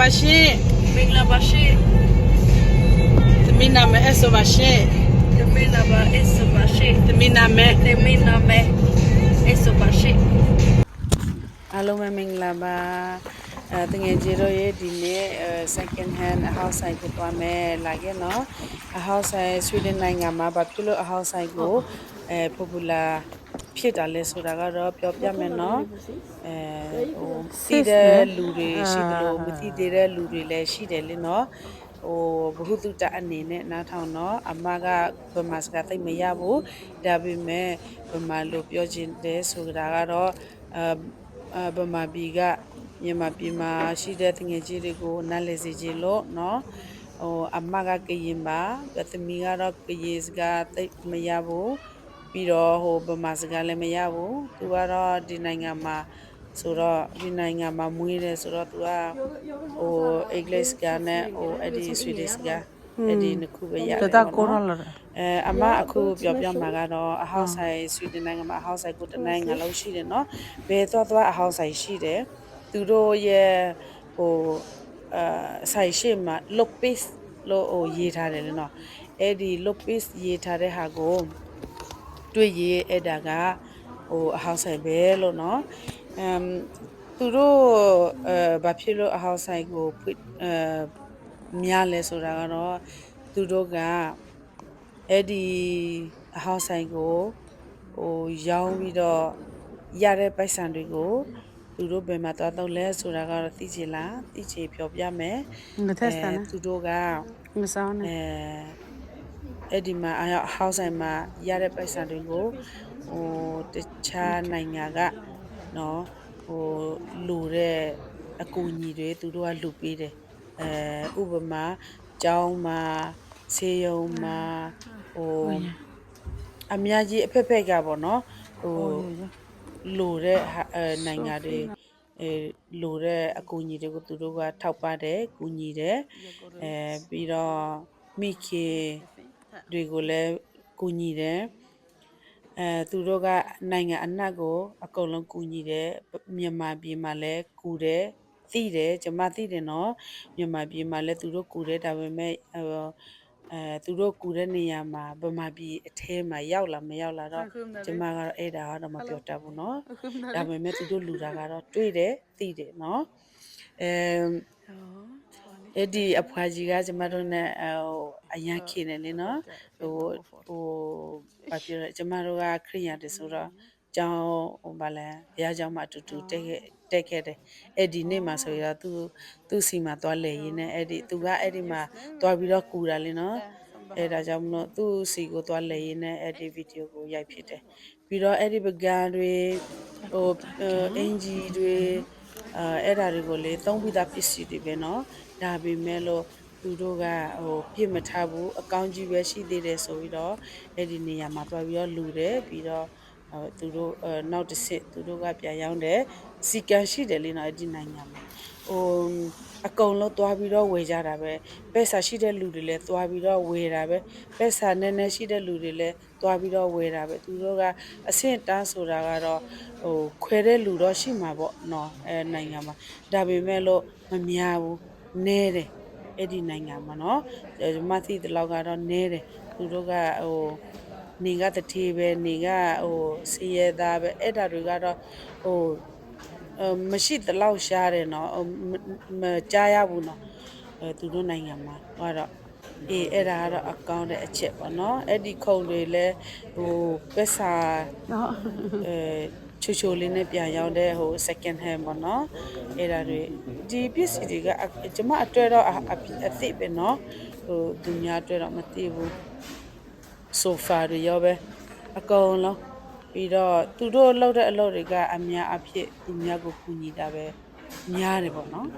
ပါရှင်မင်္ဂလာပါရှင်သမီးနာမည်အဆိုပါရှင်တမင်္ဂလာပါအစ်စပါရှင်သမီးနာမည်တမင်္ဂလာပါအစ်စပါရှင်အားလုံးပဲမင်္ဂလာပါအဲတငယ်ကြီးတို့ရဲ့ဒီနေ့အဲ second hand a house site ကိုတွားမယ်လာခဲ့နော် a house site Sweden နိုင်ငံမှာဘာဖြစ်လို့ a house site ကိုအဲ popular ဖြစ်တာလဲဆိုတာကတော့ပြောပြမယ်နော်အဲဟိုသိတဲ့လူတွေရှိတယ်လို့မသိသေးတဲ့လူတွေလည်းရှိတယ်လေနော်ဟိုဘ ഹു တုတအနေနဲ့နားထောင်တော့အမကဗမာစကားသိမရဘူးဒါပေမဲ့ဗမာလိုပြောခြင်းတဲ့ဆိုတာကတော့အဗမာပြည်ကမြန်မာပြည်မှာရှိတဲ့တငယ်ချင်းတွေကိုနားလည်စေခြင်းလို့နော်ဟိုအမကကရင်ပါသမီးကတော့ကရင်စကားသိမရဘူး ပြီးတော့ဟိုဗမာစကားလည်းမရဘူးသူကတော့ဒီနိုင်ငံမှာဆိုတော့ဒီနိုင်ငံမှာမွေးတယ်ဆိုတော့သူကဟိုအင်္ဂလိပ်စကားနဲ့ဟိုအဲ့ဒီဆွီဒင်စကားအဲ့ဒီနှစ်ခုပဲရတယ်တတကိုရလာအဲအမအခုပြောပြမှာကတော့အဟောက်ဆိုင်ဆွီဒင်နိုင်ငံမှာအဟောက်ဆိုင်ကိုတနိုင်ငံလုံးရှိတယ်နော်ဘယ်သွားသွားအဟောက်ဆိုင်ရှိတယ်သူတို့ရဲ့ဟိုအာဆိုင်ရှိမှာ lopis လို့ဟိုရေးထားတယ်လေနော်အဲ့ဒီ lopis ရေးထားတဲ့ဟာကို တွေ့ရေးအဲ့ဒါကဟိုအဟောက်ဆိုင်ပဲလို့နော်အမ်သူတို့အဲဘာဖြစ်လို့အဟောက်ဆိုင်ကိုဖွင့်အဲများလဲဆိုတာကတော့သူတို့ကအဲ့ဒီအဟောင်းဆိုင်ကိုဟိုရောင်းပြီးတော့ရတဲ့ပိုက်ဆံတွေကိုသူတို့ဘယ်မှာသွားတော့လဲဆိုတာကတော့သိချင်လားသိချင်ပြောပြမယ်ငါတက်စတန်အဲသူတို့ကငါစောင်းနေအဲ အဲ့ဒီမှာအဟောင်းဆိုင်မှာရတဲ့ပိုက်ဆံတွေကိုဟိုတခြားနိုင်ငံကနော်ဟိုလူတဲ့အကူအညီတွေသူတို့ကလူပေးတယ်အဲဥပမာကျောင်းမှာဆေးရုံမှာဟိုအများကြီးအဖက်ဖက်ကပေါ့နော်ဟိုလူတဲ့ဟာအဲနိုင်ငံတွေအဲလူတဲ့အကူအညီတွေကိုသူတို့ကထောက်ပံ့တယ်ကူညီတယ်အဲပြီးတော့မိခင် တွေကိုလည်းကူညီတယ်အဲသူတို့ကနိုင်ငံအနှံ့ကို အကုန်လုံးကူညီတယ်မြန်မာပြည်မှာလည်းကူတယ်သိတယ်ကျွန်မသိတယ်နော်မြန်မာပြည်မှာလည်းသူတို့ကူတယ်ဒါပေမဲ့ဟိုအဲသူတို့ကူတဲ့နေရာမှာဗမာပြည်အထဲမှာရောက်လာမရောက်လာတော့ကျွန်မကတော့အဲ့ဒါကတော့မပြောတတ်ဘူးနော်ဒါပေမဲ့သူတို့လူတာကတော့တွေ့တယ်သိတယ်နော်အဲ အဲ့ဒီအဖွားကြီးကကျမတို့နဲ့ဟိုအရန်ခင်တယ်လေနော်ဟိုဟိုဘာပြောလဲကျမတို့ကခရိယာတယ်ဆိုတော့ကျောင်းဟိုဗာလဲဘုရားကျောင်းမှာအတူတူတက်ခဲ့တက်ခဲ့တယ်အဲ့ဒီနေ့မှာဆိုရတော့သူသူ့စီမှာသွားလဲရင်းနဲ့အဲ့ဒီသူကအဲ့ဒီမှာသွားပြီးတော့ကူတာလေနော်အဲ့ဒါကြောင့်မလို့သူ့စီကိုသွားလဲရင်းနဲ့အဲ့ဒီဗီဒီယိုကိုရိုက်ဖြစ်တယ်ပြီးတော့အဲ့ဒီပကံတွေဟိုအင်ဂျီတွေ အဲအဲ့ဒါတွေကိုလေသုံးပြီးသားပစ္စည်းတွေပဲเนาะဒါပေမဲ့လို့သူတို့ကဟိုပြစ်မထားဘူးအကောင့်ကြီးပဲရှိသေးတယ်ဆိုပြီးတော့အဲ့ဒီနေရာမှာတွားပြီးတော့လူတယ်ပြီးတော့ဟိုသူတို့အဲနောက်တစ်စစ်သူတို့ကပြန်ရောက်တယ်စီကံရှိတယ်လေနော်အဲ့ဒီနိုင်ငံမှာဟိုအကုန်လုံးတွားပြီးတော့ဝယ်ကြတာပဲပက်ဆာရှိတဲ့လူတွေလည်းတွားပြီးတော့ဝယ်တာပဲပက်ဆာနည်းနည်းရှိတဲ့လူတွေလည်း သွားပြီးတော့ဝယ်တာပဲသူတို့ကအဆင့်တားဆိုတာကတော့ဟိုခွဲတဲ့လူတော့ရှိမှာပေါ့နော်အဲနိုင်ငံမှာဒါပေမဲ့လို့မများဘူးနဲတယ်အဲ့ဒီနိုင်ငံမှာနော်ကျွန်မသိတဲ့လောက်ကတော့နဲတယ်သူတို့ကဟိုနေကတတိပဲနေကဟိုစည်ရသားပဲအဲ့ဒါတွေကတော့ဟိုမရှိတလောက်ရှားတယ်နော်မကြားရဘူးနော်သူတို့နိုင်ငံမှာဟောတော့ အေးအဲ့ဒါကတော့အကောင့်တဲ့အချက်ပေါ့နော်အဲ့ဒီခုံတွေလဲဟိုပက်စာနော်အဲချိုချိုလေးနဲ့ပြန်ရောက်တဲ့ဟို second hand ပေါ့နော်အဲ့ဒါတွေဒီပစ္စည်းတွေကကျမအတွေ့တော့အသိပဲနော်ဟိုသူများတွေ့တော့မသိဘူး sofa တွေရောပဲအကုန်လုံးပြီးတော့သူတို့လုပ်တဲ့အလုပ်တွေကအများအဖြစ်သူများကိုကူညီတာပဲများတယ်ပေါ့နော်